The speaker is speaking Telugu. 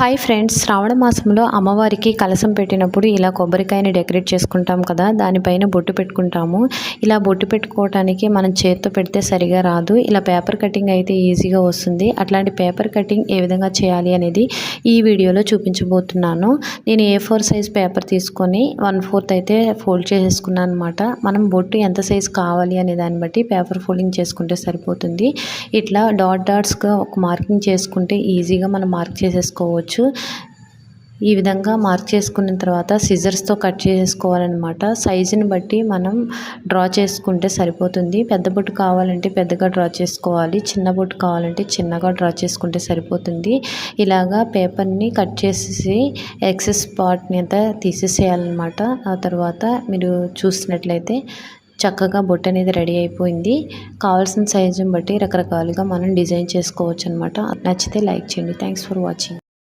Hi friends. శ్రావణ మాసంలో అమ్మవారికి కలసం పెట్టినప్పుడు ఇలా కొబ్బరికాయని డెకరేట్ చేసుకుంటాం కదా దానిపైన బొట్టు పెట్టుకుంటాము. ఇలా బొట్టు పెట్టుకోవటానికి మనం చేత్తో పెడితే సరిగా రాదు. ఇలా పేపర్ కటింగ్ అయితే ఈజీగా వస్తుంది. అట్లాంటి పేపర్ కటింగ్ ఏ విధంగా చేయాలి అనేది ఈ వీడియోలో చూపించబోతున్నాను. నేను ఏ ఫోర్ సైజ్ పేపర్ తీసుకొని వన్ ఫోర్త్ అయితే ఫోల్డ్ చేసేసుకున్నాను అనమాట మనం బొట్టు ఎంత సైజ్ కావాలి అనే దాన్ని బట్టి పేపర్ ఫోల్డింగ్ చేసుకుంటే సరిపోతుంది. ఇట్లా డాట్ డాట్స్గా ఒక మార్కింగ్ చేసుకుంటే ఈజీగా మనం మార్క్ చేసేసుకోవచ్చు. ఈ విధంగా మార్క్ చేసుకున్న తర్వాత సిజర్స్తో కట్ చేసుకోవాలన్నమాట. సైజుని బట్టి మనం డ్రా చేసుకుంటే సరిపోతుంది. పెద్ద బొట్టు కావాలంటే పెద్దగా డ్రా చేసుకోవాలి. చిన్న బొట్టు కావాలంటే చిన్నగా డ్రా చేసుకుంటే సరిపోతుంది. ఇలాగా పేపర్ని కట్ చేసేసి ఎక్సెస్ పార్ట్ని అంతా తీసేసేయాలన్నమాట. ఆ తర్వాత మీరు చూసినట్లయితే చక్కగా బొట్టు అనేది రెడీ అయిపోయింది. కావాల్సిన సైజుని బట్టి రకరకాలుగా మనం డిజైన్ చేసుకోవచ్చు అనమాట నచ్చితే లైక్ చేయండి. Thanks for watching